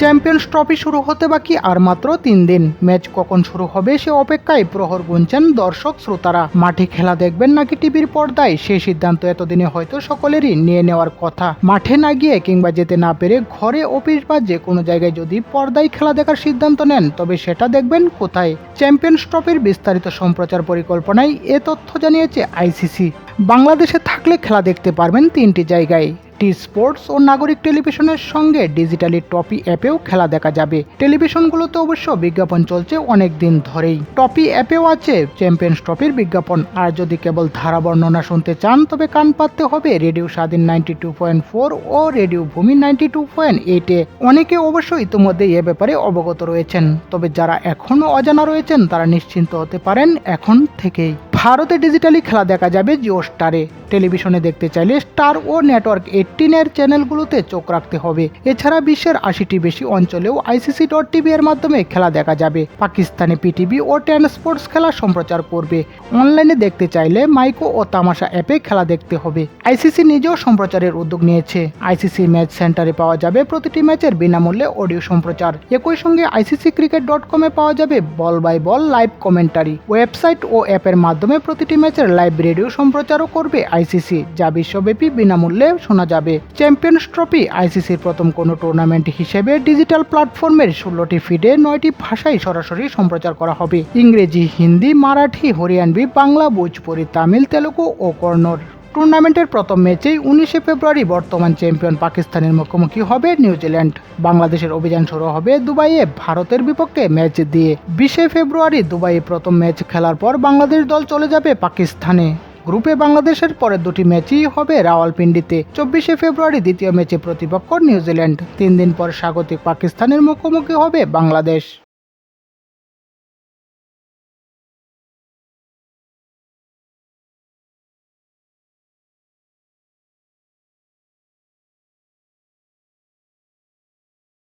Champions trophy শুরু হতে বাকি আর মাত্র তিন দিন। ম্যাচ কখন শুরু হবে সে অপেক্ষায় প্রহর গুনছেন দর্শক শ্রোতারা। মাঠে খেলা দেখবেন নাকি টিভির পর্দায়? সেই সিদ্ধান্ত এতদিনে হয়তো সকলেরই নিয়ে নেওয়ার কথা। মাঠে না গিয়ে কিংবা যেতে না পেরে ঘরে, অফিস বা যে কোনো জায়গায় যদি পর্দায় খেলা দেখার সিদ্ধান্ত নেন, তবে সেটা দেখবেন কোথায়? চ্যাম্পিয়ন্স ট্রফির বিস্তারিত সম্প্রচার পরিকল্পনায় এ তথ্য জানিয়েছে আইসিসি। বাংলাদেশে থাকলে খেলা দেখতে পারবেন তিনটি জায়গায়। টি স্পোর্টস ও নাগরিক টেলিভিশনের সঙ্গে ডিজিটালি টপি অ্যাপেও খেলা দেখা যাবে। টেলিভিশনগুলোতে অবশ্য বিজ্ঞাপন চলছে অনেক দিন ধরেই। টপি অ্যাপেও আছে চ্যাম্পিয়ন্স ট্রফির বিজ্ঞাপন। আর যদি কেবল ধারা বর্ণনা শুনতে চান, তবে কান পাততে হবে radio Swadhin ninety two point four ও radio Bhumi ninety two point এইটে অনেকে অবশ্য ইতিমধ্যে এ ব্যাপারে অবগত রয়েছেন। তবে যারা এখনও অজানা রয়েছেন, তারা নিশ্চিন্ত হতে পারেন এখন থেকেই। ভারতে ডিজিটালি খেলা দেখা যাবে জিও স্টারে টেলিভিশনে দেখতে চাইলে স্টার ও নেটওয়ার্ক এইটিনের চ্যানেলগুলোতে চোখ রাখতে হবে। এছাড়া বিশ্বের আশিটি বেশি অঞ্চলেও আইসিসি ডট টিভি এর মাধ্যমে খেলা দেখা যাবে। পাকিস্তানে পিটিভি ও টেন স্পোর্টস খেলা সম্প্রচার করবে। অনলাইনে দেখতে চাইলে মাইকো ও তামাশা অ্যাপে খেলা দেখতে হবে। আইসিসি নিজেও সম্প্রচারের উদ্যোগ নিয়েছে। আইসিসি ম্যাচ সেন্টারে পাওয়া যাবে প্রতিটি ম্যাচের বিনামূল্যে অডিও সম্প্রচার। একই সঙ্গে আইসিসি ক্রিকেট ডট কমে পাওয়া যাবে ball by ball live commentary website ও অ্যাপের মাধ্যমে প্রতিটি ম্যাচের লাইভ রেডিও সম্প্রচারও করবে আইসিসি যা বিশ্বব্যাপী বিনামূল্যে শোনা যাবে। চ্যাম্পিয়ন্স ট্রফি আইসিসির প্রথম কোনো টুর্নামেন্ট হিসেবে ডিজিটাল প্ল্যাটফর্মের ষোলোটি ফিডে নয়টি ভাষায় সরাসরি সম্প্রচার করা হবে। ইংরেজি, হিন্দি, মারাঠি, হরিয়ানবি, বাংলা, ভোজপুরি, তামিল, তেলুগু ও কন্নড় টুর্নামেন্টের প্রথম ম্যাচেই উনিশে ফেব্রুয়ারি বর্তমান চ্যাম্পিয়ন পাকিস্তানের মুখোমুখি হবে নিউজিল্যান্ড বাংলাদেশের অভিযান শুরু হবে দুবাইয়ে, ভারতের বিপক্ষে ম্যাচ দিয়ে। বিশে ফেব্রুয়ারি দুবাইয়ে প্রথম ম্যাচ খেলার পর বাংলাদেশ দল চলে যাবে পাকিস্তানে। গ্রুপে বাংলাদেশের পরের দুটি ম্যাচই হবে রাওয়ালপিন্ডিতে। চব্বিশে ফেব্রুয়ারি দ্বিতীয় ম্যাচে প্রতিপক্ষ নিউজিল্যান্ড তিন দিন পর স্বাগতিক পাকিস্তানের মুখোমুখি হবে বাংলাদেশ।